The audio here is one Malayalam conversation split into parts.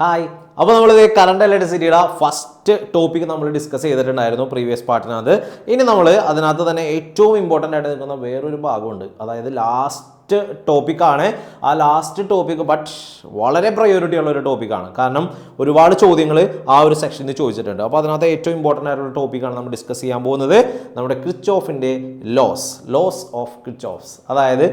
ഹായ്. അപ്പോൾ നമ്മൾ കറണ്ട് ഇലക്ട്രിസിറ്റിയുടെ ഫസ്റ്റ് ടോപ്പിക് നമ്മൾ ഡിസ്കസ് ചെയ്തിട്ടുണ്ടായിരുന്നു പ്രീവിയസ് പാർട്ടിനകത്ത് ഇനി നമ്മൾ അതിനകത്ത് തന്നെ ഏറ്റവും ഇമ്പോർട്ടന്റ് ആയിട്ട് നിൽക്കുന്ന വേറൊരു ഭാഗമുണ്ട്. അതായത് ലാസ്റ്റ് ടോപ്പിക്കാണ് ആ ലാസ്റ്റ് ടോപ്പിക്ക് ബട്ട് വളരെ പ്രയോറിറ്റി ഉള്ള ഒരു ടോപ്പിക്കാണ് കാരണം ഒരുപാട് ചോദ്യങ്ങൾ ആ ഒരു സെക്ഷനിൽ ചോദിച്ചിട്ടുണ്ട്. അപ്പോൾ അതിനകത്ത് ഏറ്റവും ഇമ്പോർട്ടന്റ് ആയിട്ടുള്ള ടോപ്പിക്കാണ് നമ്മൾ ഡിസ്കസ് ചെയ്യാൻ പോകുന്നത്. നമ്മുടെ ക്രിച്ച് ഓഫിന്റെ laws laws of Kirchhoff's അതായത്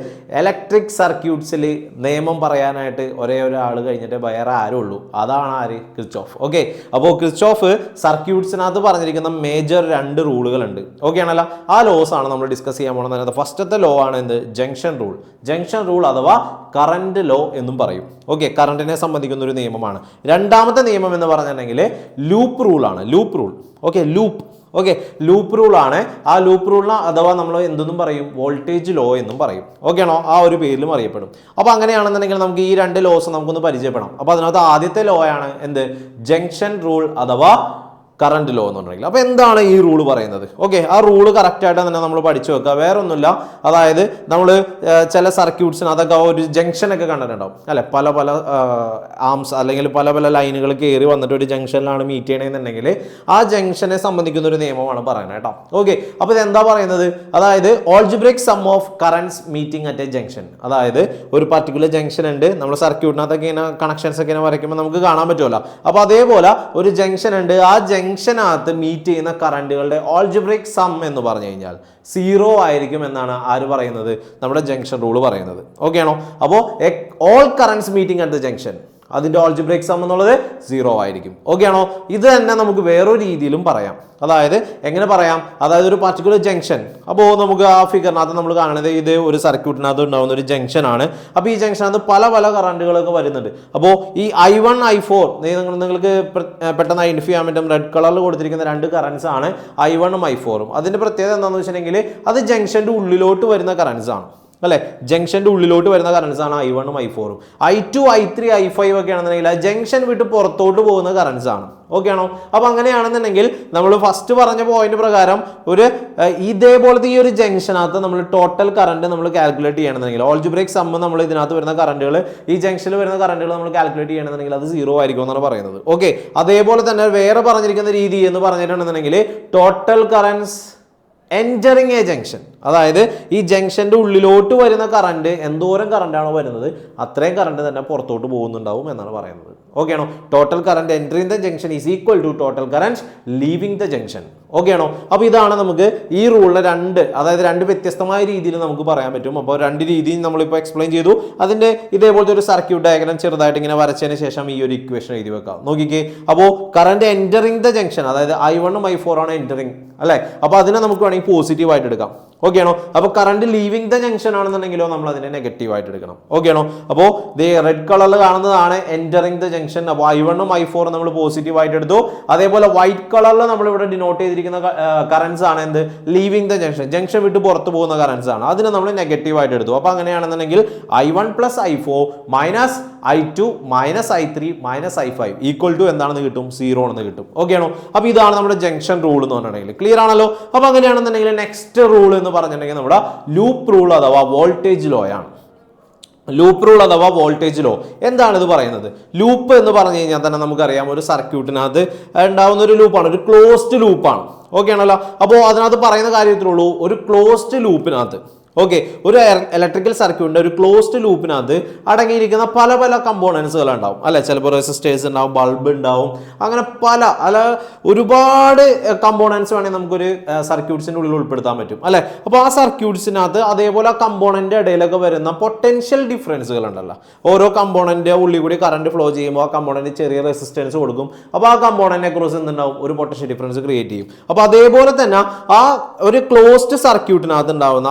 ഇലക്ട്രിക് സർക്യൂട്ട്സിൽ നിയമം പറയാനായിട്ട് ഒരേ ഒരാൾ കഴിഞ്ഞിട്ട് വേറെ ആരും ഉള്ളൂ അതാണ് ആര്? ക്രിച്ച് ഓഫ് ഓക്കെ അപ്പോൾ ക്രിച്ച് ഓഫ് സർക്യൂട്ട്സിനകത്ത് പറഞ്ഞിരിക്കുന്ന മേജർ രണ്ട് റൂളുകളുണ്ട് ഓക്കെ ആണല്ലോ? ആ ലോസ് ആണ് നമ്മൾ ഡിസ്കസ് ചെയ്യാൻ പോകുന്നത്. അതിനകത്ത് ഫസ്റ്റത്തെ ലോ ആണ് എന്ത്? ജംഗ്ഷൻ റൂൾ ജംഗ്ഷൻ റൂൾ അഥവാ കറണ്ട് ലോ എന്നും പറയും. ഓക്കെ കറണ്ടിനെ സംബന്ധിക്കുന്ന ഒരു നിയമമാണ്. രണ്ടാമത്തെ നിയമം എന്ന് പറഞ്ഞിട്ടുണ്ടെങ്കിൽ ലൂപ്പ് റൂൾ ആണ്. Loop rule okay loop okay loop rule ആണ്. ആ ലൂപ്പ് റൂളിന് അഥവാ നമ്മൾ എന്തെന്നും പറയും വോൾട്ടേജ് ലോ എന്നും പറയും. ഓക്കെ ആണോ? ആ ഒരു പേരിലും അറിയപ്പെടും. അപ്പോൾ അങ്ങനെയാണെന്നുണ്ടെങ്കിൽ നമുക്ക് ഈ രണ്ട് ലോസ് നമുക്കൊന്ന് പരിചയപ്പെടാം. അപ്പോൾ അതിനകത്ത് ആദ്യത്തെ ലോ ആണ് എന്ത്? ജംഗ്ഷൻ റൂൾ അഥവാ കറണ്ട് ലോ എന്നുണ്ടെങ്കിൽ അപ്പോൾ എന്താണ് ഈ റൂൾ പറയുന്നത്? ഓക്കെ ആ റൂൾ കറക്റ്റായിട്ട് തന്നെ നമ്മൾ പഠിച്ചു വെക്കുക. വേറെ ഒന്നുമില്ല അതായത് നമ്മൾ ചില സർക്യൂട്ട്സിന് അതൊക്കെ ഒരു ജംഗ്ഷനൊക്കെ കണ്ടിട്ടുണ്ടാവും. അല്ലെ? പല പല ആംസ് അല്ലെങ്കിൽ പല പല ലൈനുകൾ കയറി വന്നിട്ട് ഒരു ജംഗ്ഷനിലാണ് മീറ്റ് ചെയ്യണമെന്നുണ്ടെങ്കിൽ ആ ജംഗ്ഷനെ സംബന്ധിക്കുന്ന ഒരു നിയമമാണ് പറയുന്നത് കേട്ടോ. ഓക്കെ അപ്പോൾ എന്താ പറയുന്നത്? അതായത് algebraic sum of currents meeting at a junction അതായത് ഒരു പർട്ടിക്കുലർ ജംഗ്ഷൻ ഉണ്ട്. നമ്മൾ സർക്യൂട്ടിനകത്തൊക്കെ ഇങ്ങനെ കണക്ഷൻസ് ഒക്കെ ഇങ്ങനെ വരയ്ക്കുമ്പോൾ നമുക്ക് കാണാൻ പറ്റുമല്ലോ. അപ്പോൾ അതേപോലെ ഒരു ജംഗ്ഷൻ ഉണ്ട്. ആ ജംഗ്ഷനകത്ത് മീറ്റ് ചെയ്യുന്ന കറണ്ടുകളുടെ ഓൾജിബ്രിക് സം എന്ന് പറഞ്ഞു കഴിഞ്ഞാൽ സീറോ ആയിരിക്കും എന്നാണ് ആര് പറയുന്നത്? നമ്മുടെ ജംഗ്ഷൻ റൂൾ പറയുന്നത്. ഓക്കെ ആണോ? അപ്പോൾ all currents meeting at the junction അതിന്റെ ഓൾജിബ്രേക്ക് സം എന്നുള്ളത് സീറോ ആയിരിക്കും. ഓക്കെ ആണോ? ഇത് തന്നെ നമുക്ക് വേറൊരു രീതിയിലും പറയാം. അതായത് എങ്ങനെ പറയാം? അതായത് ഒരു പർട്ടിക്കുലർ ജംഗ്ഷൻ അപ്പോൾ നമുക്ക് ആ ഫിഗറിനകത്ത് നമ്മൾ കാണുന്നത് ഇത് ഒരു സർക്യൂട്ടിനകത്ത് ഉണ്ടാകുന്ന ഒരു ജംഗ്ഷൻ ആണ്. അപ്പോൾ ഈ ജംഗ്ഷനകത്ത് പല പല കറണ്ടുകളൊക്കെ വരുന്നുണ്ട്. അപ്പോൾ ഈ ഐ വൺ ഐ ഫോർ നിങ്ങൾ നിങ്ങൾക്ക് പെട്ടെന്ന് ഐഡന്റിഫൈ ചെയ്യാൻ പറ്റും. റെഡ് കളറിൽ കൊടുത്തിരിക്കുന്ന രണ്ട് കറൻസ് ആണ് ഐ വണ്ണും ഐ ഫോറും അതിന്റെ പ്രത്യേകത എന്താണെന്ന് വെച്ചിട്ടുണ്ടെങ്കിൽ അത് ജംഗ്ഷന്റെ ഉള്ളിലോട്ട് വരുന്ന കറൻസ് ആണ്. അല്ലെ? ജംഗ്ഷന്റെ ഉള്ളിലോട്ട് വരുന്ന കറൻസ് ആണ് ഐ വണ്ണും ഐ ഫോറും I two I three I five ഒക്കെ ആണെന്നുണ്ടെങ്കിൽ ആ ജംഗ്ഷൻ വിട്ട് പുറത്തോട്ട് പോകുന്ന കറൻസ് ആണ്. ഓക്കെ ആണോ? അപ്പൊ അങ്ങനെയാണെന്നുണ്ടെങ്കിൽ നമ്മൾ ഫസ്റ്റ് പറഞ്ഞ പോയിന്റ് പ്രകാരം ഒരു ഇതേപോലത്തെ ഈ ഒരു ജംഗ്ഷനകത്ത് നമ്മൾ ടോട്ടൽ കറണ്ട് നമ്മൾ കാൽക്കുലേറ്റ് ചെയ്യണമെന്നുണ്ടെങ്കിൽ ഓൾജിബ്രേക്ക് സമ്മ് നമ്മൾ ഇതിനകത്ത് വരുന്ന കറണ്ടുകൾ ഈ ജംഗ്ഷനിൽ വരുന്ന കറണ്ടുകൾ നമ്മൾ കാൽക്കുലേറ്റ് ചെയ്യണമെന്നുണ്ടെങ്കിൽ അത് സീറോ ആയിരിക്കും എന്നാണ് പറയുന്നത്. ഓക്കെ അതേപോലെ തന്നെ വേറെ പറഞ്ഞിരിക്കുന്ന രീതി എന്ന് പറഞ്ഞിട്ടുണ്ടെന്നുണ്ടെങ്കിൽ total currents entering a junction അതായത് ഈ ജംഗ്ഷന്റെ ഉള്ളിലോട്ട് വരുന്ന കറണ്ട് എന്തോരം കറണ്ടാണോ വരുന്നത് അത്രയും കറണ്ട് തന്നെ പുറത്തോട്ട് പോകുന്നുണ്ടാവും എന്നാണ് പറയുന്നത്. ഓക്കെ ആണോ? Total current entering the junction is equal to total current leaving the junction okay ആണോ? അപ്പോൾ ഇതാണ് നമുക്ക് ഈ റൂളിലെ രണ്ട് അതായത് രണ്ട് വ്യത്യസ്തമായ രീതിയിൽ നമുക്ക് പറയാൻ പറ്റും. അപ്പോൾ രണ്ട് രീതിയും നമ്മളിപ്പോൾ എക്സ്പ്ലെയിൻ ചെയ്തു. അതിന്റെ ഇതേപോലത്തെ ഒരു സർക്യൂട്ട് ഡയഗ്രാം ചെറുതായിട്ട് ഇങ്ങനെ വരച്ചതിന് ശേഷം ഈ ഒരു ഇക്വേഷൻ എഴുതി വെക്കാം. നോക്കിക്കേ. അപ്പോൾ കറണ്ട് എന്ററിങ് ദ ജംഗ്ഷൻ അതായത് ഐ വണ്ണും ഐ ഫോർ ആണ് എന്ററിങ് അല്ലേ? അപ്പോൾ അതിനെ നമുക്ക് വേണമെങ്കിൽ പോസിറ്റീവ് ആയിട്ട് എടുക്കാം. ഓക്കെ ആണോ? അപ്പോൾ കറണ്ട് ലീവിങ് ദ ജംഗ്ഷൻ ആണെന്നുണ്ടെങ്കിലോ നമ്മൾ അതിനെ നെഗറ്റീവ് ആയിട്ട് എടുക്കണം. ഓക്കെ ആണോ? അപ്പോൾ ദേ റെഡ് കളറിൽ കാണുന്നതാണ് എന്ററിങ് ദ ജംഗ്ഷൻ അപ്പോൾ ഐ വണ്ണും ഐ ഫോറും നമ്മൾ പോസിറ്റീവ് ആയിട്ട് എടുത്തു. അതേപോലെ വൈറ്റ് കളറിൽ നമ്മൾ ഇവിടെ ഡിനോട്ട് ചെയ്തിരിക്കുന്ന കറൻസ് ആണ് എന്ത്? ലീവിങ് ദ ജംഗ്ഷൻ ജംഗ്ഷൻ വിട്ട് പുറത്തു പോകുന്ന കറൻസ് ആണ്. അതിനെ നമ്മൾ നെഗറ്റീവ് ആയിട്ട് എടുത്തു. അപ്പോൾ അങ്ങനെയാണെന്നുണ്ടെങ്കിൽ I one plus I four minus I two minus I three minus I five equal to എന്താണെന്ന് കിട്ടും? സീറോ എന്ന് കിട്ടും. ഓക്കെ ആണോ? അപ്പോൾ ഇതാണ് നമ്മുടെ ജംഗ്ഷൻ റൂൾ എന്ന് പറഞ്ഞിട്ടുണ്ടെങ്കിൽ. ക്ലിയർ ആണല്ലോ? അപ്പോൾ അങ്ങനെയാണെന്നുണ്ടെങ്കിൽ നെക്സ്റ്റ് റൂൾ എന്ന് പറഞ്ഞിട്ടുണ്ടെങ്കിൽ നമ്മുടെ ലൂപ്പ് റൂൾ അഥവാ വോൾട്ടേജ് ലോ ആണ്. ലൂപ്പ് റൂൾ അഥവാ വോൾട്ടേജ് ലോ എന്താണ് ഇത് പറയുന്നത്? ലൂപ്പ് എന്ന് പറഞ്ഞു കഴിഞ്ഞാൽ തന്നെ നമുക്കറിയാം ഒരു സർക്യൂട്ടിനകത്ത് ഉണ്ടാവുന്ന ഒരു ലൂപ്പാണ് ഒരു ക്ലോസ്ഡ് ലൂപ്പാണ് ഓക്കെ ആണല്ലോ? അപ്പോൾ അതിനകത്ത് പറയുന്ന കാര്യത്തിലുള്ളൂ ഒരു ക്ലോസ്ഡ് ലൂപ്പിനകത്ത് ഓക്കെ ഒരു ഇലക്ട്രിക്കൽ സർക്യൂട്ടിന്റെ ഒരു ക്ലോസ്ഡ് ലൂപ്പിനകത്ത് അടങ്ങിയിരിക്കുന്ന പല പല കമ്പോണൻസുകൾ ഉണ്ടാവും അല്ലെ? ചിലപ്പോൾ റെസിസ്റ്റേഴ്സ് ഉണ്ടാവും ബൾബ് ഉണ്ടാവും. അങ്ങനെ പല അല്ല ഒരുപാട് കമ്പോണൻസ് വേണമെങ്കിൽ നമുക്കൊരു സർക്യൂട്ട്സിന്റെ ഉള്ളിൽ ഉൾപ്പെടുത്താൻ പറ്റും. അല്ലെ? അപ്പോൾ ആ സർക്യൂട്ട്സിനകത്ത് അതേപോലെ ആ കമ്പോണന്റെ ഇടയിലൊക്കെ വരുന്ന പൊട്ടൻഷ്യൽ ഡിഫറൻസുകൾ ഉണ്ടല്ലോ ഓരോ കമ്പോണന്റെ ഉള്ളിൽ കൂടി കറണ്ട് ഫ്ലോ ചെയ്യുമ്പോൾ ആ കമ്പോണന്റ് ചെറിയ റെസിസ്റ്റൻസ് കൊടുക്കും. അപ്പോൾ ആ കമ്പോണന്റിനെ കുറിച്ച് എന്തുണ്ടാവും? ഒരു പൊട്ടൻഷ്യൽ ഡിഫറൻസ് ക്രിയേറ്റ് ചെയ്യും. അപ്പോൾ അതേപോലെ തന്നെ ആ ഒരു ക്ലോസ്ഡ് സർക്യൂട്ടിനകത്ത് ഉണ്ടാവുന്ന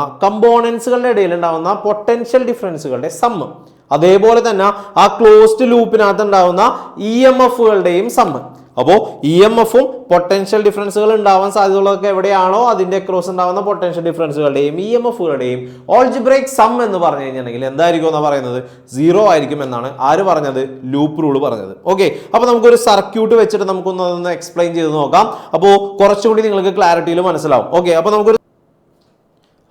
കമ്പോണൻസുകളുടെ ഇടയിൽ ഉണ്ടാവുന്ന പൊട്ടൻഷ്യൽ ഡിഫറൻസുകളുടെ സമ്മ് അതേപോലെ തന്നെ ആ ക്ലോസ്ഡ് ലൂപ്പിനകത്ത് ഉണ്ടാവുന്ന ഇ എം എഫുകളുടെയും സമ്മ് അപ്പോൾ ഇ എം എഫും പൊട്ടൻഷ്യൽ ഡിഫറൻസുകൾ ഉണ്ടാവാൻ സാധ്യതയുള്ളതൊക്കെ എവിടെയാണോ അതിന്റെ ക്രോസ് ഉണ്ടാവുന്ന പൊട്ടൻഷ്യൽ ഡിഫറൻസുകളുടെയും ഇ എം എഫുകളുടെയും ഓൾജിബ്രേക്ക് സം എന്ന് പറഞ്ഞു കഴിഞ്ഞിട്ടുണ്ടെങ്കിൽ എന്തായിരിക്കും എന്ന് പറയുന്നത്? സീറോ ആയിരിക്കും എന്നാണ് ആര് പറഞ്ഞത്? ലൂപ്പ് റൂൾ പറഞ്ഞത്. ഓക്കെ അപ്പോൾ നമുക്കൊരു സർക്യൂട്ട് വെച്ചിട്ട് നമുക്കൊന്ന് അതൊന്ന് എക്സ്പ്ലെയിൻ ചെയ്ത് നോക്കാം. അപ്പോൾ കുറച്ചുകൂടി നിങ്ങൾക്ക് ക്ലാരിറ്റിയിൽ മനസ്സിലാവും. ഓക്കെ അപ്പോൾ നമുക്കൊരു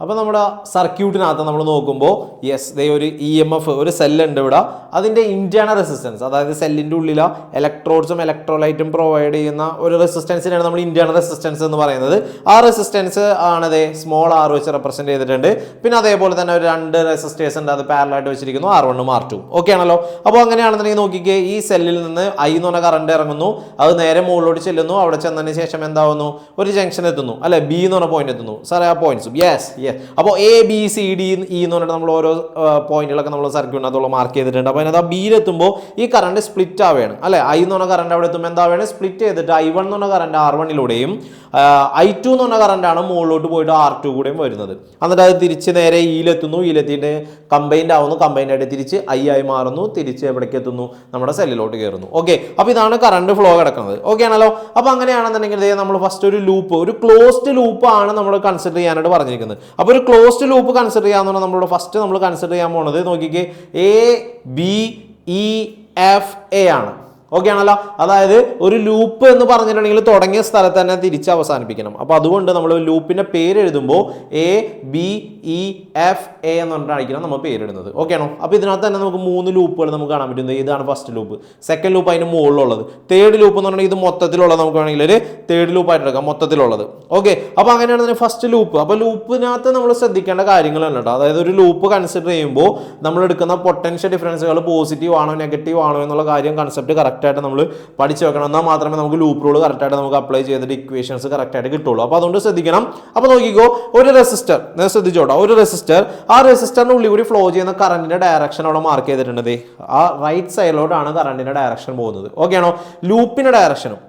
അപ്പോൾ നമ്മുടെ സർക്യൂട്ടിനകത്ത് നമ്മൾ നോക്കുമ്പോൾ യെസ് ദേ ഒരു ഇ എം എഫ് ഒരു സെല്ലുണ്ട് ഇവിടെ. അതിന്റെ ഇന്റേണൽ റെസിസ്റ്റൻസ് അതായത് സെല്ലിന്റെ ഉള്ളിലെ ഇലക്ട്രോഡ്സും ഇലക്ട്രോലൈറ്റും പ്രൊവൈഡ് ചെയ്യുന്ന ഒരു റെസിസ്റ്റൻസിനാണ് നമ്മൾ ഇന്റേണൽ റെസിസ്റ്റൻസ് എന്ന് പറയുന്നത്. ആ റെസിസ്റ്റൻസ് ആണത് സ്മോൾ ആർ വെച്ച് റെപ്രസെന്റ് ചെയ്തിട്ടുണ്ട്. പിന്നെ അതേപോലെ തന്നെ ഒരു രണ്ട് റെസിസ്റ്റേഴ്സ് ഉണ്ട് അത് പാരലായിട്ട് വെച്ചിരിക്കുന്നു ആർ വണ്ണും ആർ ടു ഓക്കെ ആണല്ലോ? അപ്പോൾ അങ്ങനെയാണെന്നുണ്ടെങ്കിൽ നോക്കിക്കേ ഈ സെല്ലിൽ നിന്ന് ഐ എന്ന് പറഞ്ഞ കറണ്ട് ഇറങ്ങുന്നു. അത് നേരെ മുകളിലോട്ട് ചെല്ലുന്നു. അവിടെ ചെന്നതിന് ശേഷം എന്താവുന്നു? ഒരു ജംഗ്ഷൻ എത്തുന്നു. അല്ലെ? ബി എന്ന് പറഞ്ഞ പോയിന്റ് എത്തുന്നു. സാറേ ആ പോയിന്റ്സും യെസ് യെസ് അപ്പോൾ A B C D E എന്ന് പറഞ്ഞിട്ട് നമ്മൾ ഓരോ പോയിന്റുകളൊക്കെ നമ്മൾ സർക്യൂട്ടിനകത്തുള്ള മാർക്ക് ചെയ്തിട്ടുണ്ട്. അപ്പോൾ അതിനകത്ത് ബിയിലെത്തുമ്പോൾ ഈ കറണ്ട് സ്പ്ലിറ്റ് ആവുകയാണ്. അല്ലേ? ഐ എന്ന് പറഞ്ഞ കറണ്ട് അവിടെ എത്തുമ്പോൾ എന്താ വേണേ സ്പ്ലിറ്റ് ചെയ്തിട്ട് ഐ വൺ എന്ന് പറഞ്ഞ കറണ്ട് ആർ വണ്ണിലൂടെയും ഐ ടു എന്ന് പറഞ്ഞ കറണ്ടാണ് മുകളിലോട്ട് പോയിട്ട് ആർ ടു കൂടെയും വരുന്നത്. എന്നിട്ട് അത് തിരിച്ച് നേരെ ഇയിലെത്തുന്നു ഇയിലെത്തിയിട്ട് കമ്പൈൻഡ് ആവുന്നു. കമ്പൈൻഡ് ആയിട്ട് തിരിച്ച് ഐ ആയി മാറുന്നു. തിരിച്ച് എവിടേക്ക് എത്തുന്നു? നമ്മുടെ സെല്ലിലോട്ട് കയറുന്നു. ഓക്കെ അപ്പോൾ ഇതാണ് കറണ്ട് ഫ്ലോ കിടക്കുന്നത്. ഓക്കെ ആണല്ലോ? അപ്പോൾ അങ്ങനെയാണെന്നുണ്ടെങ്കിൽ നമ്മൾ ഫസ്റ്റ് ഒരു ലൂപ്പ് ഒരു ക്ലോസ്ഡ് ലൂപ്പ് ആണ് നമ്മൾ കൺസിഡർ ചെയ്യാനായിട്ട് പറഞ്ഞിരിക്കുന്നത്. അപ്പോൾ ഒരു ക്ലോസ്ഡ് ലൂപ്പ് കൺസിഡർ ചെയ്യാന്ന് നമ്മളോട് ഫസ്റ്റ് നമ്മൾ കൺസിഡർ ചെയ്യാൻ പോണത്. നോക്കിക്കേ A B E F A ആണ്. ഓക്കെ ആണല്ലോ. അതായത് ഒരു ലൂപ്പ് എന്ന് പറഞ്ഞിട്ടുണ്ടെങ്കിൽ തുടങ്ങിയ സ്ഥലത്ത് തന്നെ തിരിച്ച് അവസാനിപ്പിക്കണം. അപ്പോൾ അതുകൊണ്ട് നമ്മൾ ലൂപ്പിന്റെ പേര് എഴുതുമ്പോൾ A B E F A എന്ന് പറഞ്ഞിട്ടായിരിക്കണം നമ്മൾ പേരിടുന്നത് ഓക്കെ ആണോ? അപ്പോൾ ഇതിനകത്ത് തന്നെ നമുക്ക് മൂന്ന് ലൂപ്പുകൾ നമുക്ക് കാണാൻ പറ്റുന്നത് ഇതാണ് ഫസ്റ്റ് ലൂപ്പ് സെക്കൻഡ് ലൂപ്പ് അതിന് മുകളിലുള്ളത്. തേർഡ് ലൂപ്പ് എന്ന് പറഞ്ഞാൽ ഇത് മൊത്തത്തിലുള്ളത് നമുക്ക് വേണമെങ്കിൽ ഒരു തേർഡ് ലൂപ്പ് ആയിട്ട് എടുക്കാം. മൊത്തത്തിലുള്ളത്. ഓക്കെ അപ്പോൾ അങ്ങനെയാണെന്നുണ്ടെങ്കിൽ ഫസ്റ്റ് ലൂപ്പ് അപ്പോൾ ലൂപ്പിനകത്ത് നമ്മൾ ശ്രദ്ധിക്കേണ്ട കാര്യങ്ങളാണ് കേട്ടോ. അതായത് ഒരു ലൂപ്പ് കൺസിഡർ ചെയ്യുമ്പോൾ നമ്മൾ എടുക്കുന്ന പൊട്ടൻഷ്യൽ ഡിഫറൻസുകൾ പോസിറ്റീവ് ആണോ നെഗറ്റീവ് ആണോ എന്നുള്ള കാര്യം കൺസെപ്റ്റ് കറക്റ്റായിട്ട് നമ്മൾ പഠിച്ചു വെക്കണം. എന്നാൽ മാത്രമേ നമുക്ക് ലൂപ്പ് റൂൾ കറക്റ്റായിട്ട് നമുക്ക് അപ്ലൈ ചെയ്തിട്ട് ഇക്വേഷൻസ് കറക്റ്റായിട്ട് കിട്ടുള്ളൂ. അപ്പോൾ അതുകൊണ്ട് ശ്രദ്ധിക്കണം. അപ്പോൾ നോക്കിക്കോ ഒരു റെസിസ്റ്റർ നിങ്ങൾ ശ്രദ്ധിച്ചോട്ടോ ഒരു റെസിസ്റ്റർ ആ റെസിസ്റ്ററിന്റെ ഉള്ളിൽ കൂടി ഫ്ലോ ചെയ്യുന്ന കറണ്ടിന്റെ ഡയറക്ഷൻ അവിടെ മാർക്ക് ചെയ്തിട്ടുണ്ട്. ആ റൈറ്റ് സൈഡിലോട്ടാണ് കറണ്ടിന്റെ ഡയറക്ഷൻ പോകുന്നത്. ഓക്കെ ആണോ? ലൂപ്പിന്റെ ഡയറക്ഷനും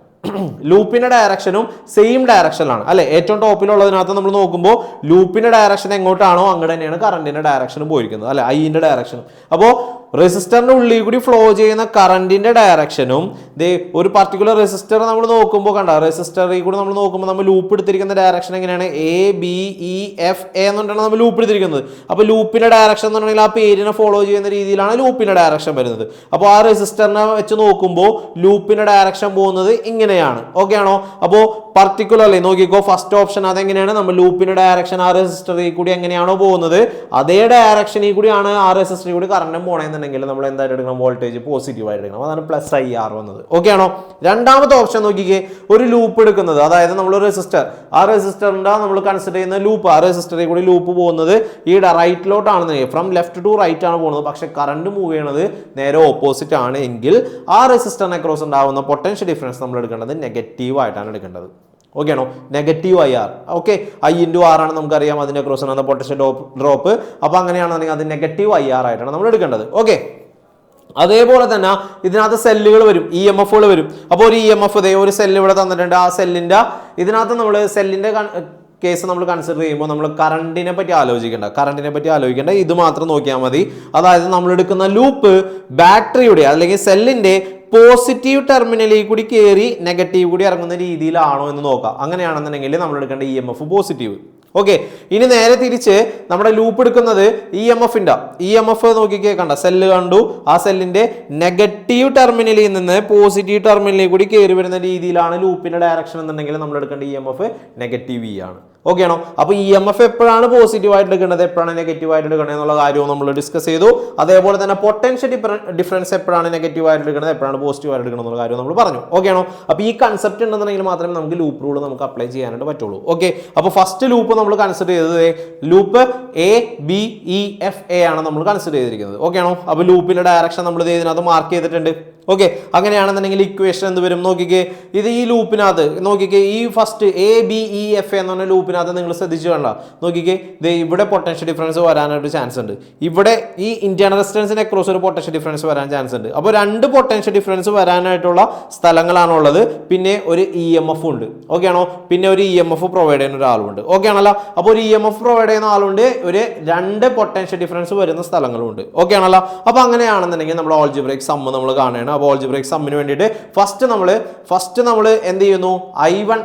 ലൂപ്പിന്റെ ഡയറക്ഷനും സെയിം ഡയറക്ഷനിലാണ് അല്ലെ? ഏറ്റവും ടോപ്പിലുള്ളതിനകത്ത് നമ്മൾ നോക്കുമ്പോൾ ലൂപ്പിന്റെ ഡയറക്ഷൻ എങ്ങോട്ടാണോ അങ്ങോട്ട് തന്നെയാണ് കറണ്ടിന്റെ ഡയറക്ഷനും പോയിരിക്കുന്നത്. അല്ലെ? ഐന്റെ ഡയറക്ഷനും അപ്പോൾ റെസിസ്റ്ററിന്റെ ഉള്ളിൽ കൂടി ഫ്ലോ ചെയ്യുന്ന കറണ്ടിന്റെ ഡയറക്ഷനും ദേ ഒരു പർട്ടിക്കുലർ റെസിസ്റ്റർ നമ്മൾ നോക്കുമ്പോൾ കണ്ട? റെസിസ്റ്ററിൽ കൂടി നമ്മൾ നോക്കുമ്പോൾ നമ്മൾ ലൂപ്പ് എടുത്തിരിക്കുന്ന ഡയറക്ഷൻ എങ്ങനെയാണ്? A B E F A എന്നുകൊണ്ടാണ് നമ്മൾ ലൂപ്പ് എടുത്തിരിക്കുന്നത്. അപ്പോൾ ലൂപ്പിന്റെ ഡയറക്ഷൻ എന്ന് പറഞ്ഞാൽ ആ പേരിനെ ഫോളോ ചെയ്യുന്ന രീതിയിലാണ് ലൂപ്പിന്റെ ഡയറക്ഷൻ വരുന്നത്. അപ്പോൾ ആ റെസിസ്റ്ററിനെ വെച്ച് നോക്കുമ്പോൾ ലൂപ്പിന്റെ ഡയറക്ഷൻ പോകുന്നത് ഇങ്ങനെയാണ്. ഓക്കെ ആണോ? അപ്പോൾ പർട്ടിക്കുലർലി നോക്കിക്കോ ഫസ്റ്റ് ഓപ്ഷൻ അതെങ്ങനെയാണ്? നമ്മൾ ലൂപ്പിന്റെ ഡയറക്ഷൻ ആ റെസിസ്റ്ററിൽ കൂടി എങ്ങനെയാണോ പോകുന്നത്? അതേ ഡയറക്ഷനിൽ കൂടിയാണ് ആ റെസിസ്റ്ററിൽ കൂടി കറണ്ടും പോകണമെന്നുണ്ടെങ്കിൽ നമ്മൾ എന്തായിട്ട് എടുക്കണം? വോൾട്ടേജ് പോസിറ്റീവ് ആയിട്ട് എടുക്കണം അതാണ് പ്ലസ് ഐ ആർ വന്നത്. ഓക്കെ ആണോ? രണ്ടാമത്തെ ഓപ്ഷൻ നോക്കിക്കേ. ഒരു ലൂപ്പ് എടുക്കുന്നത്. അതായത് നമ്മൾ റെസിസ്റ്റർ ആ റെസിസ്റ്ററിന്റെ നമ്മൾ കൺസിഡർ ചെയ്യുന്ന ലൂപ്പ് ആ റെസിസ്റ്ററിൽ കൂടി ലൂപ്പ് പോകുന്നത് ഈ റൈറ്റിലോട്ടാണെന്ന് ഫ്രം ലെഫ്റ്റ് ടു റൈറ്റ് ആണ് പോകുന്നത്. പക്ഷെ കറണ്ട് മൂവ് ചെയ്യണത് നേരെ ഓപ്പോസിറ്റ് ആണ് എങ്കിൽ ആ റെസിസ്റ്ററിനെ ക്രോസ് ഉണ്ടാവുന്ന പൊട്ടൻഷ്യൽ ഡിഫറൻസ് നമ്മൾ എടുക്കേണ്ടത് നെഗറ്റീവ് ആയിട്ടാണ് എടുക്കേണ്ടത്. ഓക്കെ ആണോ? Negative I R okay I into R ആണ് നമുക്കറിയാം അതിന്റെ ക്രോസ് ആണ്. പൊട്ടൻഷ്യൽ ഡ്രോപ്പ് അപ്പോൾ അങ്ങനെയാണെന്നുണ്ടെങ്കിൽ അത് നെഗറ്റീവ് ഐ ആർ ആയിട്ടാണ് നമ്മൾ എടുക്കേണ്ടത്. ഓക്കെ അതേപോലെ തന്നെ ഇതിനകത്ത് സെല്ലുകൾ വരും. ഇ എം എഫുകൾ വരും. അപ്പോൾ ഒരു ഇ എം എഫ് ഇതേ ഒരു സെല്ല് ഇവിടെ തന്നിട്ടുണ്ട്. ആ സെല്ലിന്റെ ഇതിനകത്ത് നമ്മൾ സെല്ലിന്റെ കേസ് നമ്മൾ കൺസിഡർ ചെയ്യുമ്പോൾ നമ്മൾ കറണ്ടിനെ പറ്റി ആലോചിക്കേണ്ട. കറണ്ടിനെ പറ്റി ആലോചിക്കേണ്ട. ഇത് മാത്രം നോക്കിയാൽ മതി. അതായത് നമ്മൾ എടുക്കുന്ന ലൂപ്പ് ബാറ്ററിയുടെ അല്ലെങ്കിൽ സെല്ലിന്റെ പോസിറ്റീവ് ടെർമിനലിൽ കൂടി കയറി നെഗറ്റീവ് കൂടി ഇറങ്ങുന്ന രീതിയിലാണോ എന്ന് നോക്കാം. അങ്ങനെയാണെന്നുണ്ടെങ്കിൽ നമ്മൾ എടുക്കേണ്ട E M F positive okay ഇനി നേരെ തിരിച്ച് നമ്മുടെ ലൂപ്പ് എടുക്കുന്നത് ഇ എം എഫിന്റെ ഇ എം എഫ് നോക്കിക്കേ കണ്ട സെല്ല് കണ്ടു. ആ സെല്ലിന്റെ നെഗറ്റീവ് ടെർമിനലിൽ നിന്ന് പോസിറ്റീവ് ടെർമിനലിൽ കൂടി കയറി വരുന്ന രീതിയിലാണ് ലൂപ്പിന്റെ ഡയറക്ഷൻ എന്നുണ്ടെങ്കിൽ നമ്മൾ എടുക്കേണ്ട E M F negative E ആണ്. ഓക്കെ ആണോ? അപ്പോൾ ഇ എം എഫ് എപ്പോഴാണ് പോസിറ്റീവ് ആയിട്ട് എടുക്കേണ്ടത് എപ്പോഴാണ് നെഗറ്റീവ് ആയിട്ട് എടുക്കേണ്ടത് എന്നുള്ള കാര്യവും നമ്മൾ ഡിസ്കസ് ചെയ്തു. അതേപോലെ തന്നെ പൊട്ടൻഷ്യൽ ഡിഫറൻസ് എപ്പോഴാണ് നെഗറ്റീവ് ആയിട്ട് എടുക്കുന്നത്? എപ്പോഴാണ് പോസിറ്റീവ് ആയിട്ട് എടുക്കണം എന്നുള്ള കാര്യം നമ്മൾ പറഞ്ഞു. ഓക്കെ ആണോ? അപ്പോൾ ഈ കൺസെപ്റ്റ് ഉണ്ടെന്നുണ്ടെങ്കിൽ മാത്രമേ നമുക്ക് ലൂപ്പ് റൂൾ നമുക്ക് അപ്ലൈ ചെയ്യാനായിട്ട് പറ്റുള്ളൂ. ഓക്കെ അപ്പോൾ ഫസ്റ്റ് ലൂപ്പ് നമ്മൾ കൺസിഡർ ചെയ്തത് loop A B E F A ആണ് നമ്മൾ കൺസിഡർ ചെയ്തിരിക്കുന്നത്. ഓക്കെ ആണോ? അപ്പോൾ ലൂപ്പിന്റെ ഡയറക്ഷൻ നമ്മൾ ഇത് ഇതിനകത്ത് മാർക്ക് ചെയ്തിട്ടുണ്ട്. ഓക്കെ അങ്ങനെയാണെന്നുണ്ടെങ്കിൽ ഇക്വേഷൻ എന്ത് വരും? നോക്കിക്കേ. ഇത് ഈ ലൂപ്പിനകത്ത് നോക്കിക്കേ. ഈ first A B E F എന്ന് പറഞ്ഞ ലൂപ്പിനകത്ത് നിങ്ങൾ ശ്രദ്ധിച്ചു കണ്ട നോക്കിക്കേ ദേ ഇവിടെ പൊട്ടൻഷ്യൽ ഡിഫറൻസ് വരാനൊരു ചാൻസ് ഉണ്ട്. ഇവിടെ ഈ ഇന്ത്യൻ റെസിസ്റ്റൻസിന് അക്രോസ് ഒരു പൊട്ടൻഷ്യൽ ഡിഫറൻസ് വരാൻ ചാൻസ് ഉണ്ട്. അപ്പോൾ രണ്ട് പൊട്ടൻഷ്യൽ ഡിഫറൻസ് വരാനായിട്ടുള്ള സ്ഥലങ്ങളാണുള്ളത്. പിന്നെ ഒരു ഇ എം എഫ് ഉണ്ട്. ഓക്കെ ആണോ? പിന്നെ ഒരു ഇ എം എഫ് പ്രൊവൈഡ് ചെയ്യുന്ന ഒരാളുണ്ട് ഓക്കെ ആണല്ലോ? അപ്പോൾ ഒരു ഇ എം എഫ് പ്രൊവൈഡ് ചെയ്യുന്ന ആളുണ്ട്. ഒരു രണ്ട് പൊട്ടൻഷ്യൽ ഡിഫറൻസ് വരുന്ന സ്ഥലങ്ങളുണ്ട് ഓക്കെ ആണല്ലോ? അപ്പോൾ അങ്ങനെയാണെന്നുണ്ടെങ്കിൽ നമ്മൾ ഓൾജിബ്രേക്ക് സമ്മ് നമ്മൾ കാണുകയാണ്. അപ്പോൾ ഓൾജിബ്രേക്ക് സമ്മിന് വേണ്ടിയിട്ട് ഫസ്റ്റ് നമ്മൾ ഫസ്റ്റ് നമ്മൾ എന്ത് ചെയ്യുന്നു? I one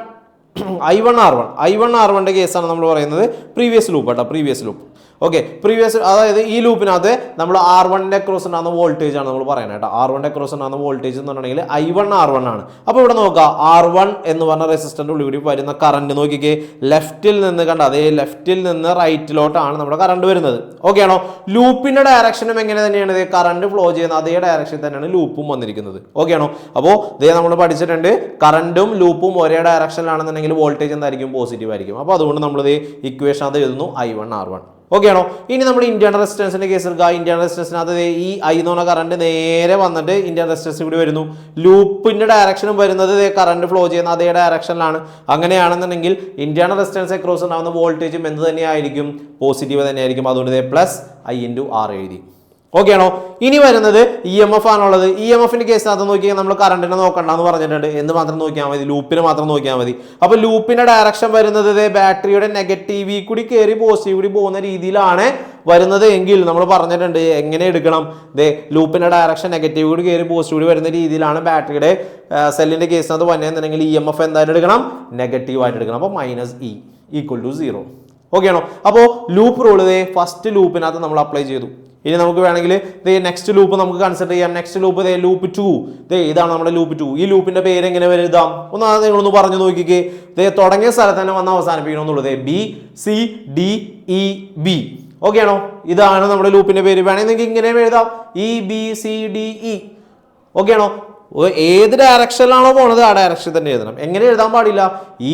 I one R one. I one R വണ്ണിന്റെ കേസാണ് നമ്മൾ പറയുന്നത്. പ്രീവിയസ് ലൂപ്പ് കേട്ടോ പ്രീവിയസ് ലൂപ്പ്. ഓക്കെ പ്രീവിയസ് അതായത് ഈ ലൂപ്പിനകത്ത് നമ്മൾ ആർ വണ്ണിന്റെ ക്രോസ് ഉണ്ടാകുന്ന വോൾട്ടേജ് ആണ് നമ്മൾ പറയുന്നത് കേട്ടോ. ആർ വണ്ണിന്റെ ക്രോസ് ഉണ്ടാകുന്ന വോൾട്ടേജ് എന്ന് പറഞ്ഞിട്ടുണ്ടെങ്കിൽ ഐ വൺ ആർ വൺ ആണ്. അപ്പോൾ ഇവിടെ നോക്കുക ആർ വൺ എന്ന് പറഞ്ഞ റെസിസ്റ്റന്റ് ഉള്ളിൽ വരുന്ന കറണ്ട് നോക്കിക്കേ. ലെഫ്റ്റിൽ നിന്ന് കണ്ട അതേ ലെഫ്റ്റിൽ നിന്ന് റൈറ്റിലോട്ടാണ് നമ്മുടെ കറണ്ട് വരുന്നത്. ഓക്കെ ആണോ? ലൂപ്പിന്റെ ഡയറക്ഷനും എങ്ങനെ തന്നെയാണ് ഇത് കറണ്ട് ഫ്ലോ ചെയ്യുന്ന അതേ ഡയറക്ഷൻ തന്നെയാണ് ലൂപ്പും വന്നിരിക്കുന്നത്. ഓക്കെ ആണോ? അപ്പോൾ ഇതേ നമ്മൾ പഠിച്ചിട്ടുണ്ട് കറണ്ടും ലൂപ്പും ഒരേ ഡയറക്ഷനിലാണെന്നുണ്ടെങ്കിൽ വോൾട്ടേജ് എന്തായിരിക്കും? പോസിറ്റീവ് ആയിരിക്കും. അപ്പോൾ അതുകൊണ്ട് നമ്മൾ ഇത് ഇക്വേഷൻ അത് എഴുതുന്നു I one R one okay ആണോ? ഇനി നമ്മൾ ഇന്ത്യൻ റെസിസ്റ്റൻസിന്റെ കേസ് എടുക്കുക ഇന്ത്യൻ റെസിസ്റ്റൻസിനകത്ത് ഈ ഐ എന്ന് പറഞ്ഞ കറണ്ട് നേരെ വന്നിട്ട് ഇന്ത്യൻ റെസിസ്റ്റൻസ് ഇവിടെ വരുന്നു. ലൂപ്പിന്റെ ഡയറക്ഷനും വരുന്നത് കറണ്ട് ഫ്ലോ ചെയ്യുന്ന അതേ ഡയറക്ഷനിലാണ് അങ്ങനെയാണെന്നുണ്ടെങ്കിൽ ഇന്ത്യൻ റെസിസ്റ്റൻസ് ക്രോസ് ഉണ്ടാകുന്ന വോൾട്ടേജും എന്ത് തന്നെയായിരിക്കും? പോസിറ്റീവ് തന്നെയായിരിക്കും. അതുകൊണ്ട് പ്ലസ് ഐ ഇന്റു ആർ എഴുതി. ഓക്കെ ആണോ? ഇനി വരുന്നത് ഇ എം എഫ് ആണുള്ളത്. ഇ എം എഫിന്റെ കേസിനകത്ത് നോക്കിയാൽ നമ്മൾ കറണ്ടിനെ നോക്കണ്ടെന്ന് പറഞ്ഞിട്ടുണ്ട്. എന്ന് മാത്രം നോക്കിയാൽ മതി? ലൂപ്പിന് മാത്രം നോക്കിയാൽ മതി. അപ്പൊ ലൂപ്പിന്റെ ഡയറക്ഷൻ വരുന്നത് ബാറ്ററിയുടെ നെഗറ്റീവിൽ കൂടി കയറി പോസിറ്റീവ് കൂടി പോകുന്ന രീതിയിലാണ് വരുന്നത് എങ്കിൽ നമ്മൾ പറഞ്ഞിട്ടുണ്ട് എങ്ങനെ എടുക്കണം? ദേ ലൂപ്പിന്റെ ഡയറക്ഷൻ നെഗറ്റീവ് കൂടി കയറി പോസിറ്റീവ് കൂടി വരുന്ന രീതിയിലാണ് ബാറ്ററിയുടെ സെല്ലിന്റെ കേസിനകത്ത് വന്നതെന്നുണ്ടെങ്കിൽ ഇ എം എഫ് എന്തായാലും എടുക്കണം? നെഗറ്റീവ് ആയിട്ട് എടുക്കണം. അപ്പോൾ minus E equal to zero okay ആണോ? അപ്പോൾ ലൂപ്പ് റൂൾ ഫസ്റ്റ് ലൂപ്പിനകത്ത് നമ്മൾ അപ്ലൈ ചെയ്തു. ഇനി നമുക്ക് വേണമെങ്കിൽ ദേ നെക്സ്റ്റ് ലൂപ്പ് നമുക്ക് കൺസിഡർ ചെയ്യാം. നെക്സ്റ്റ് ലൂപ്പ് ദേ ലൂപ്പ് ടു ദേ ഇതാണ് നമ്മുടെ ലൂപ്പ് ടു ഈ ലൂപ്പിന്റെ പേര് എങ്ങനെ എഴുതാം ഒന്ന് നിങ്ങളൊന്ന് പറഞ്ഞു നോക്കിക്കേ. ദേ തുടങ്ങിയ സ്ഥലത്ത് തന്നെ വന്ന് അവസാനിപ്പിക്കണമെന്നുള്ളത് B C D E B okay ആണോ? ഇതാണ് നമ്മുടെ ലൂപ്പിന്റെ പേര്. വേണമെങ്കിൽ നിങ്ങൾക്ക് ഇങ്ങനെ എഴുതാം. E B C D E okay ആണോ? ഏത് ഡയറക്ഷനിലാണോ പോണത് ആ ഡയറക്ഷൻ തന്നെ എഴുതണം. എങ്ങനെ എഴുതാൻ പാടില്ല?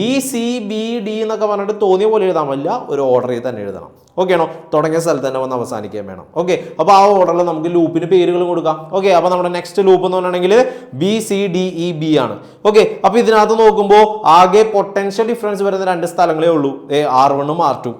ഇ സി ബി ഡി എന്നൊക്കെ പറഞ്ഞിട്ട് തോന്നിയ പോലെ എഴുതാൻ പാടില്ല. ഒരു ഓർഡറിൽ തന്നെ എഴുതണം. ഓക്കെ ആണോ? തുടങ്ങിയ സ്ഥലത്ത് തന്നെ വന്ന് അവസാനിക്കാൻ വേണം. ഓക്കെ അപ്പോൾ ആ ഓർഡറിൽ നമുക്ക് ലൂപ്പിന് പേരുകൾ കൊടുക്കാം. ഓക്കെ അപ്പോൾ നമ്മുടെ നെക്സ്റ്റ് ലൂപ്പ് എന്ന് പറഞ്ഞിട്ടുണ്ടെങ്കിൽ B C D E B ആണ്. ഓക്കെ അപ്പോൾ ഇതിനകത്ത് നോക്കുമ്പോൾ ആകെ പൊട്ടൻഷ്യൽ ഡിഫറൻസ് വരുന്ന രണ്ട് സ്ഥലങ്ങളേ ഉള്ളൂ. ആർ വണ്ണും ആർ ടു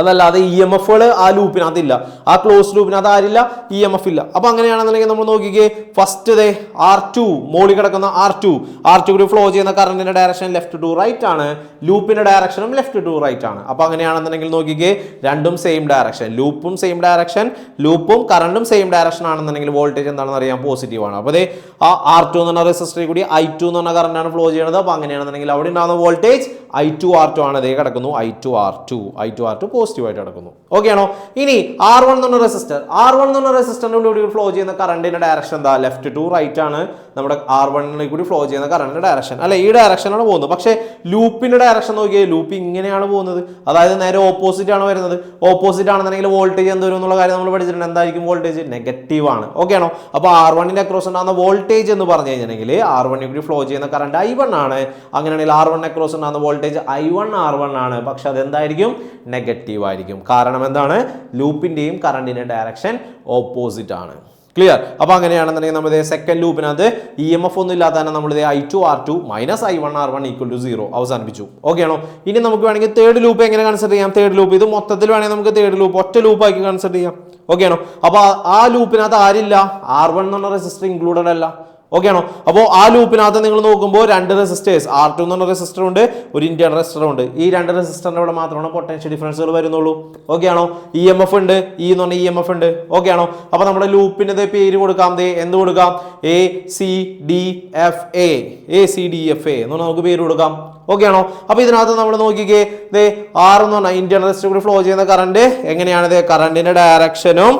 അതല്ലാതെ ഇ എം എഫുകൾ ആ ലൂപ്പിനകത്ത് ഇല്ല ആ ക്ലോസ് ലൂപ്പിനകത്ത് ആരില്ല? ഇ എം എഫ് ഇല്ല. അപ്പൊ അങ്ങനെയാണെന്നുണ്ടെങ്കിൽ നമ്മൾ നോക്കിക്കേ ഫസ്റ്റ് ദേ ആർ ടു മോളി കിടക്കുന്ന ആർ ടു ആർ ടു കൂടി ഫ്ലോ ചെയ്യുന്ന കറണ്ടിന്റെ ഡയറക്ഷൻ ലെഫ്റ്റ് ടു റൈറ്റ് ആണ്. ലൂപ്പിന്റെ ഡയറക്ഷനും ലെഫ്റ്റ് ടു റൈറ്റ് ആണ്. അപ്പൊ അങ്ങനെയാണെന്നുണ്ടെങ്കിൽ നോക്കിക്കേ രണ്ടും സെയിം ഡയറക്ഷൻ ലൂപ്പും സെയിം ഡയറക്ഷൻ ലൂപ്പും കറണ്ടും സെയിം ഡയറക്ഷൻ ആണെന്നുണ്ടെങ്കിൽ വോൾട്ടേജ് എന്താണെന്ന് അറിയാൻ പോസിറ്റീവ് ആണ്. അപ്പോൾ ദേ ആ ആർ ടു എന്ന് പറഞ്ഞ റെസിസ്റ്ററിൽ കൂടി ഐ ടു എന്ന് പറഞ്ഞ കറണ്ടാണ് ഫ്ലോ ചെയ്യുന്നത്. അപ്പോൾ അങ്ങനെയാണെന്നുണ്ടെങ്കിൽ അവിടെ ഉണ്ടാകുന്ന voltage I two R two ആണ്. ഇതേ കിടക്കുന്നു I two R two I two R two positive ആയിട്ട് കിടക്കുന്നു ഓക്കെ ആണോ? ഇനി ആർ വൺ എന്ന് റെസിസ്റ്റർ ആർ വൺ എന്ന് റെസിസ്റ്ററിന്റെ കൂടി ഫ്ലോ ചെയ്യുന്ന കറണ്ടിന്റെ ഡയറക്ഷൻ എന്താ? ലെഫ്റ്റ് ടു റൈറ്റ് ആണ് നമ്മുടെ ആർ വണ്ണിൽ കൂടി ഫ്ലോ ചെയ്യുന്ന കറണ്ടിന്റെ ഡയറക്ഷൻ അല്ലെ ഈ ഡയറക്ഷനാണ് പോകുന്നത്. പക്ഷേ ലൂപ്പിന്റെ ഡയറക്ഷൻ നോക്കിയാൽ ലൂപ്പ് ഇങ്ങനെയാണ് പോകുന്നത്. അതായത് നേരെ ഓപ്പോസിറ്റ് ആണ് വരുന്നത്. ഓപ്പോസിറ്റ് ആണെന്നുണ്ടെങ്കിൽ വോൾട്ടേജ് എന്ത് വരും എന്നുള്ള കാര്യം നമ്മൾ പഠിച്ചിട്ടുണ്ട്. എന്തായിരിക്കും വോൾട്ടേജ് നെഗറ്റീവ് ആണ്. ഓക്കെ ആണോ? അപ്പോൾ ആർ വണ്ണിന്റെ അക്രോസ് ഉണ്ടാകുന്ന വോൾട്ടേജ് എന്ന് പറഞ്ഞു കഴിഞ്ഞിട്ടുണ്ടെങ്കിൽ ആർ വണ്ണിൽ കൂടി ഫ്ലോ ചെയ്യുന്ന കറണ്ട് ഐ വൺ ആണ്. അങ്ങനെയാണെങ്കിൽ ആർ വൺ അക്രോസ് ഉണ്ടാകുന്ന voltage I one R one ആണ്. പക്ഷെ അതെന്തായിരിക്കും? നെഗറ്റീവ് ആയിരിക്കും കാരണം എന്താണ്? ലൂപ്പിന്റെയും കറണ്ടിന്റെ ഡയറക്ഷൻ ഓപ്പോസിറ്റ് ആണ്. ക്ലിയർ അപ്പോൾ അങ്ങനെയാണെന്നുണ്ടെങ്കിൽ നമ്മൾ സെക്കൻഡ് ലൂപ്പിനകത്ത് ഇ എം എഫ് ഒന്നും ഇല്ലാത്ത തന്നെ നമ്മൾ I two R two minus I one R one equal to zero അവസാനിപ്പിച്ചു. ഓക്കെ ആണോ? ഇനി നമുക്ക് വേണമെങ്കിൽ തേർഡ് ലൂപ്പ് എങ്ങനെ കൺസിഡർ ചെയ്യാം? തേർഡ് ലൂപ്പ് ഇത് മൊത്തത്തിൽ വേണമെങ്കിൽ നമുക്ക് തേർഡ് ലൂപ്പ് ഒറ്റ ലൂപ്പാക്കി കൺസിഡർ ചെയ്യാം. ഓക്കെ ആണോ? അപ്പോൾ ആ ലൂപ്പിനകത്ത് ആരില്ല? ആർ വൺ എന്ന് പറഞ്ഞ റെസിസ്റ്റർ ഇൻക്ലൂഡഡ് അല്ല. ഓക്കെ ആണോ അപ്പോൾ ആ ലൂപ്പിനകത്ത് നിങ്ങൾ നോക്കുമ്പോൾ രണ്ട് റെസിസ്റ്റേഴ്സ് ആർ ടു എന്ന് പറഞ്ഞ റെസിസ്റ്റർ ഉണ്ട് ഒരു ഇന്ത്യൻ റെസിസ്റ്റർ ഉണ്ട്. ഈ രണ്ട് റെസിസ്റ്ററിന്റെ ഇവിടെ മാത്രമാണ് പൊട്ടൻഷ്യൽ ഡിഫറൻസുകൾ വരുന്നുള്ളൂ. ഓക്കെ ആണോ ഇ എം എഫ് ഉണ്ട് ഇ എന്ന് പറഞ്ഞ ഇ എം എഫ് ഉണ്ട്. ഓക്കെ ആണോ അപ്പോൾ നമ്മുടെ ലൂപ്പിന്റെ പേര് കൊടുക്കാം ദേ എന്ത് കൊടുക്കാം? A C D F A A C D F A എന്ന് പറഞ്ഞാൽ നമുക്ക് പേര് കൊടുക്കാം. ഓക്കെ ആണോ അപ്പോൾ ഇതിനകത്ത് നമ്മൾ നോക്കിക്കേ ദേ ആർ എന്ന് പറഞ്ഞാൽ ഇന്ത്യൻ റെസിസ്റ്റർ കൂടി ഫ്ലോ ചെയ്യുന്ന കറണ്ട് എങ്ങനെയാണ്? ദേ കറണ്ടിന്റെ ഡയറക്ഷനും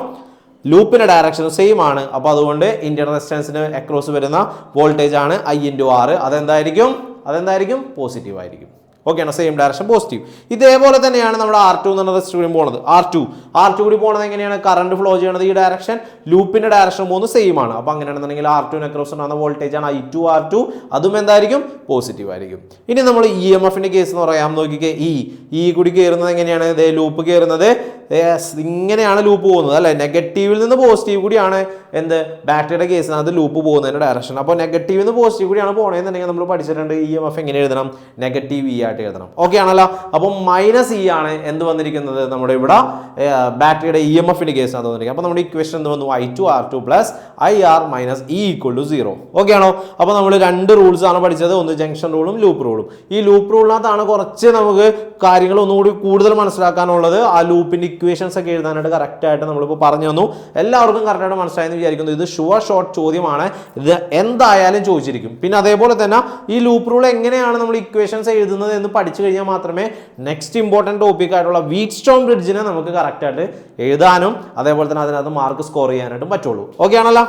ലൂപ്പിന്റെ ഡയറക്ഷൻ സെയിം ആണ്. അപ്പോൾ അതുകൊണ്ട് ഇന്ത്യൻ റെസിസ്റ്റൻസിന് അക്രോസ് വരുന്ന വോൾട്ടേജ് ആണ് ഐ ഇന്റു ആറ് അതെന്തായിരിക്കും? അതെന്തായിരിക്കും? പോസിറ്റീവ് ആയിരിക്കും. ഓക്കെ ആണ് സെയിം ഡയറക്ഷൻ പോസിറ്റീവ് ഇതേപോലെ തന്നെയാണ് നമ്മുടെ ആർ ടു എന്നുള്ള റെസിസ്റ്റർ കൂടി പോകുന്നത് ആർ ടു ആർ ടു കൂടി പോകുന്നത് എങ്ങനെയാണ്? കറണ്ട് ഫ്ലോ ചെയ്യുന്നത് ഈ ഡയറക്ഷൻ ലൂപ്പിന്റെ ഡയറക്ഷൻ പോകുന്നത് സെയിം ആണ്. അപ്പോൾ അങ്ങനെയാണെന്നുണ്ടെങ്കിൽ ആർ ടു അക്രോസ് ഉണ്ടാകുന്ന വോൾട്ടേജ് ആണ് ഐ ടു ആർ ടു അതും എന്തായിരിക്കും? പോസിറ്റീവ് ആയിരിക്കും. ഇനി നമ്മൾ ഇ എം എഫിന്റെ കേസ് എന്ന് പറയാം. നോക്കിക്കേ ഇ ഇ കൂടി കയറുന്നത് എങ്ങനെയാണ്? ദേ ലൂപ്പ് കയറുന്നത് ഇങ്ങനെയാണ് ലൂപ്പ് പോകുന്നത് അല്ലേ? നെഗറ്റീവിൽ നിന്ന് പോസിറ്റീവ് കൂടിയാണ് എന്ത്? ബാറ്ററിയുടെ കേസിനകത്ത് ലൂപ്പ് പോകുന്നതിന്റെ ഡയറക്ഷൻ അപ്പോൾ നെഗറ്റീവിൽ നിന്ന് പോസിറ്റീവ് കൂടിയാണ് പോകണമെന്നുണ്ടെങ്കിൽ നമ്മൾ പഠിച്ചിട്ടുണ്ട് ഇ എം എഫ് എങ്ങനെ എഴുതണം? നെഗറ്റീവ് ഇ ആയിട്ട് എഴുതണം. ഓക്കെ ആണല്ലോ? അപ്പം മൈനസ് ഇ ആണ് എന്ത് വന്നിരിക്കുന്നത്? നമ്മുടെ ഇവിടെ ബാറ്ററിയുടെ ഇ എം എഫിന്റെ കേസിനകത്ത് വന്നിരിക്കുന്നത്. അപ്പോൾ നമ്മുടെ ഇക്വേഷൻ എന്ത് വന്നു? I two R two plus I R minus E equal to zero okay ആണോ? അപ്പോൾ നമ്മൾ രണ്ട് റൂൾസ് ആണ് പഠിച്ചത്. ഒന്ന് ജംഗ്ഷൻ റൂളും ലൂപ്പ് റൂളും ഈ ലൂപ്പ് റൂളിനകത്താണ് കുറച്ച് നമുക്ക് കാര്യങ്ങൾ ഒന്നുകൂടി കൂടുതൽ മനസ്സിലാക്കാനുള്ളത്. ആ ലൂപ്പിന്റെ ഇക്വേഷൻസ് ഒക്കെ എഴുതാനായിട്ട് കറക്റ്റായിട്ട് നമ്മളിപ്പോൾ പറഞ്ഞു തന്നു. എല്ലാവർക്കും കറക്റ്റായിട്ട് മനസ്സിലായെന്ന് വിചാരിക്കുന്നു. ഇത് ഷുവർ ഷോർട്ട് ചോദ്യമാണ്. ഇത് എന്തായാലും ചോദിച്ചിരിക്കും. പിന്നെ അതേപോലെ തന്നെ ഈ ലൂപ്പ് റൂൾ എങ്ങനെയാണ് നമ്മൾ ഇക്വേഷൻസ് എഴുതുന്നത് എന്ന് പഠിച്ചു കഴിഞ്ഞാൽ മാത്രമേ നെക്സ്റ്റ് ഇമ്പോർട്ടന്റ് ടോപ്പിക് ആയിട്ടുള്ള വീറ്റ് സ്റ്റോൺ ബ്രിഡ്ജിനെ നമുക്ക് കറക്റ്റായിട്ട് എഴുതാനും അതേപോലെ തന്നെ അതിനകത്ത് മാർക്ക് സ്കോർ ചെയ്യാനായിട്ടും പറ്റുള്ളൂ. ഓക്കെ ആണല്ലോ?